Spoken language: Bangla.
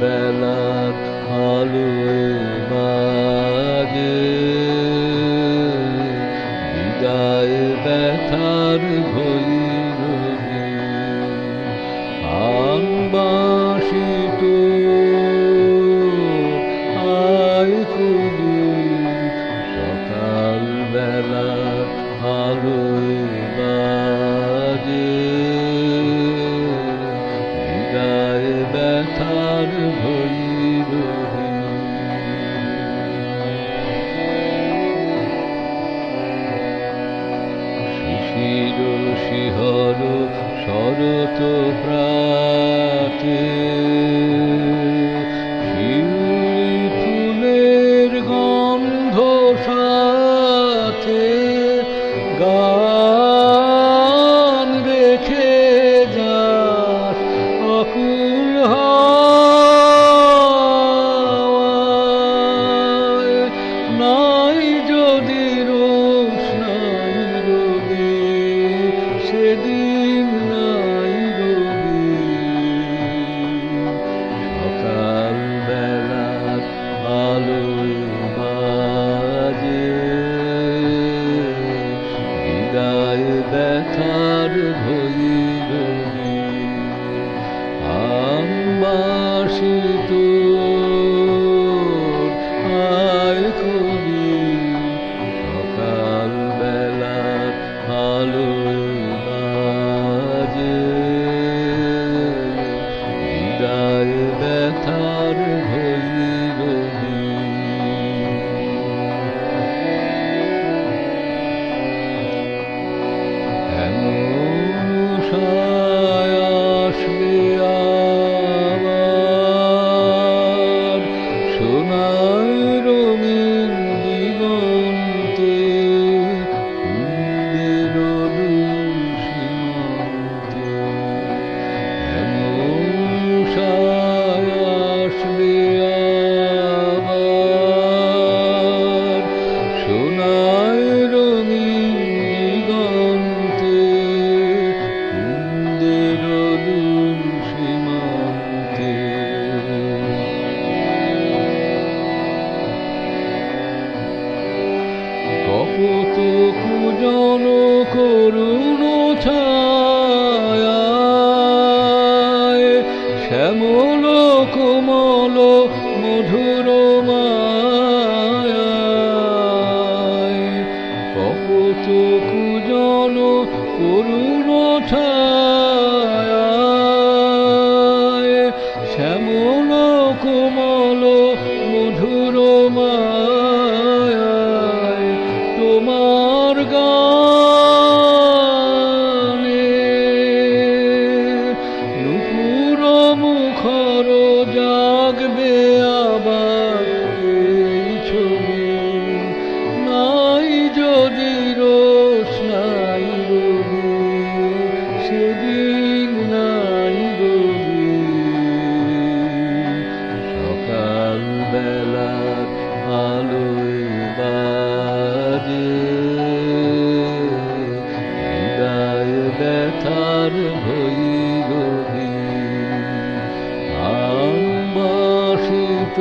বেলা ভালো বাজে। বিদায় ব্যথার ঘড়ি আনবাসিত আয় খুবই তার ভরি রোহিণী শিশির শিহর শরত প্রা ব্যথার ভইল করুণ শ্যামল কুমল মধুর কপট কুজন করুণ ছায় শ্যামল কোমল ব্যথার ভই আমবাসিত